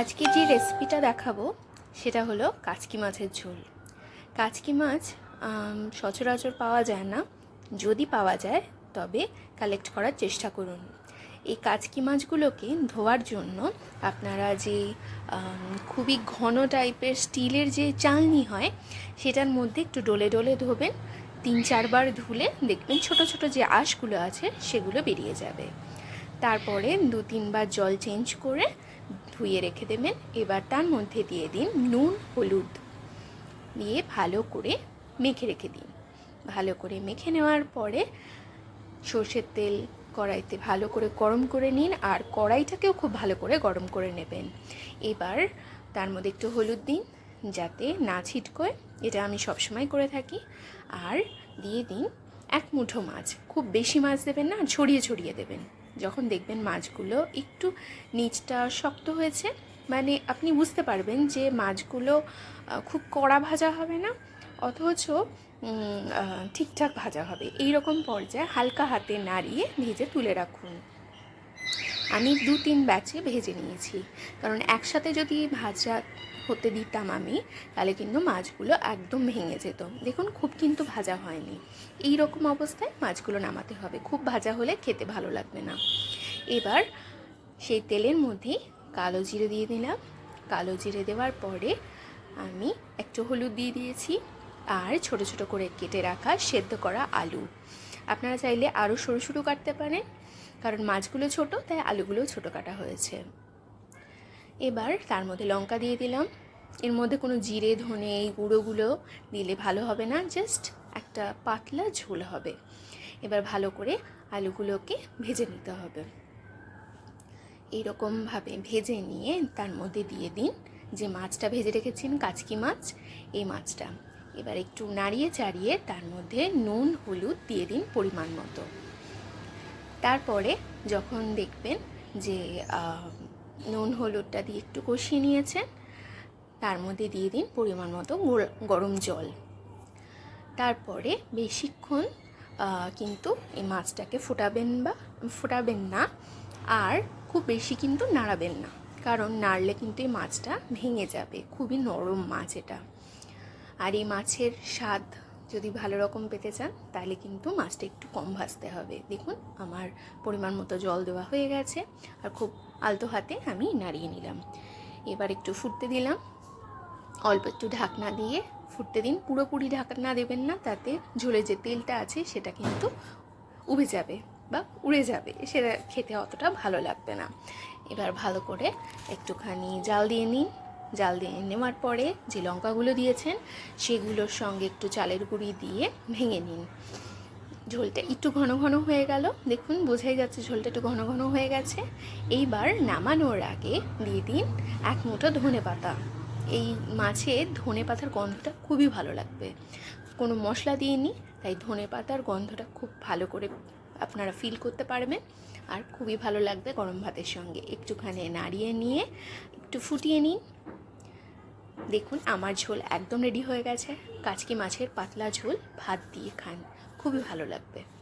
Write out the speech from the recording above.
আজকে যে রেসিপিটা দেখাবো, সেটা হলো কাচকি মাছের ঝোল। কাচকি মাছ সচরাচর পাওয়া যায় না। যদি পাওয়া যায়, তবে কালেক্ট করার চেষ্টা করুন। এই কাচকি মাছগুলোকে ধোয়ার জন্য আপনারা যে খুবই ঘন টাইপের স্টিলের যে চালনি হয়, সেটার মধ্যে একটু ডলে ডলে ধোবেন। তিন চারবার ধুলে দেখবেন ছোট ছোট যে আঁশগুলো আছে, সেগুলো বেরিয়ে যাবে। তারপরে দু তিনবার জল চেঞ্জ করে ধুয়ে রেখে দেবেন। এবার তার মধ্যে দিয়ে দিন নুন, হলুদ দিয়ে ভালো করে মেখে রেখে দিন। ভালো করে মেখে নেওয়ার পরে সর্ষের তেল কড়াইতে ভালো করে গরম করে নিন আর কড়াইটাকেও খুব ভালো করে গরম করে নেবেন। এবার তার মধ্যে একটু হলুদ দিন যাতে না ছিটকোয়। এটা আমি সবসময় করে থাকি। আর দিয়ে দিন এক মুঠো মাছ। খুব বেশি মাছ দেবেন না, ছড়িয়ে ছড়িয়ে দেবেন। যখন দেখবেন মাছগুলো একটু নিচটা শক্ত হয়েছে মানে আপনি বুঝতে পারবেন যে মাছগুলো খুব কড়া ভাজা হবে না, অথচ ঠিকঠাক ভাজা হবে। এই রকম পর্যায়ে হালকা হাতে নাড়িয়ে ভেজে তুলে রাখুন। আমি দু তিন ব্যাচে ভেজে নিয়েছি। কারণ একসাথে যদি ভাজা হতে দিতাম আমি, তাহলে কিন্তু মাছগুলো একদম ভেঙে যেত। দেখুন, খুব কিন্তু ভাজা হয়নি। এই রকম অবস্থায় মাছগুলো নামাতে হবে। খুব ভাজা হলে খেতে ভালো লাগবে না। এবার সেই তেলের মধ্যে কালো জিরে দিয়ে দিলাম। কালো জিরে দেওয়ার পরে আমি একটু হলুদ দিয়ে দিয়েছি আর ছোট ছোট করে কেটে রাখা সেদ্ধ করা আলু। আপনারা চাইলে আরও সরু সরু কাটতে পারেন। কারণ মাছগুলো ছোট, তাই আলুগুলো ছোট কাটা হয়েছে। এবার তার মধ্যে লঙ্কা দিয়ে দিলাম। এর মধ্যে কোনো জিরে, ধনে এই গুঁড়োগুলো দিলে ভালো হবে না, জাস্ট একটা পাতলা ঝোল হবে। এবার ভালো করে আলুগুলোকে ভেজে নিতে হবে। এইরকমভাবে ভেজে নিয়ে তার মধ্যে দিয়ে দিন যে মাছটা ভেজে রেখেছেন, কাচকি মাছ, এই মাছটা। এবার একটু নাড়িয়ে চাড়িয়ে তার মধ্যে নুন, হলুদ দিয়ে দিন পরিমাণ মতো। তারপরে যখন দেখবেন যে নুন হলুদটা দিয়ে একটু কষিয়ে নিয়েছেন, তার মধ্যে দিয়ে দিন পরিমাণ মতো গোর- গরম জল। তারপরে বেশিক্ষণ কিন্তু এই মাছটাকে ফোটাবেন বা, ফোটাবেন না, আর খুব বেশি কিন্তু নাড়াবেন না, কারণ নাড়লে কিন্তু এই মাছটা ভেঙে যাবে। খুবই নরম মাছ এটা। আর এই মাছের স্বাদ যদি ভালো রকম পেতে চান, তাহলে কিন্তু মাছটা একটু কম ভাজতে হবে। দেখুন, আমার পরিমাণ মতো জল দেওয়া হয়ে গেছে আর খুব আলতো হাতে আমি নাড়িয়ে নিলাম। এবার একটু ফুটতে দিলাম। অল্প একটু ঢাকনা দিয়ে ফুটতে দিন। পুরোপুরি ঢাকনা দেবেন না, তাতে ঝোলে যে তেলটা আছে, সেটা কিন্তু উবে যাবে বা উড়ে যাবে। সেটা খেতে অতটা ভালো লাগবে না। এবার ভালো করে একটুখানি জাল দিয়ে নিন। জাল দিয়ে নেওয়ার পরে যে লঙ্কাগুলো দিয়েছেন, সেগুলোর সঙ্গে একটু চালের গুঁড়ি দিয়ে ভেঙে নিন। ঝোলটা একটু ঘন ঘন হয়ে গেল। দেখুন, বোঝাই যাচ্ছে ঝোলটা একটু ঘন ঘন হয়ে গেছে। এইবার নামানোর আগে দিয়ে দিন এক মুঠো ধনে পাতা। এই মাছে ধনে পাতার গন্ধটা খুবই ভালো লাগবে। কোনো মশলা দিইনি, তাই ধনে পাতার গন্ধটা খুব ভালো করে আপনারা ফিল করতে পারবেন। আর খুবই ভালো লাগবে গরম ভাতের সঙ্গে। একটুখানি নাড়িয়ে নিয়ে একটু ফুটিয়ে নিন। দেখুন, আমার ঝোল একদম রেডি হয়ে গেছে। কাচকি মাছের পাতলা ঝোল, ভাত দিয়ে খান। খুবই ভালো লাগবে।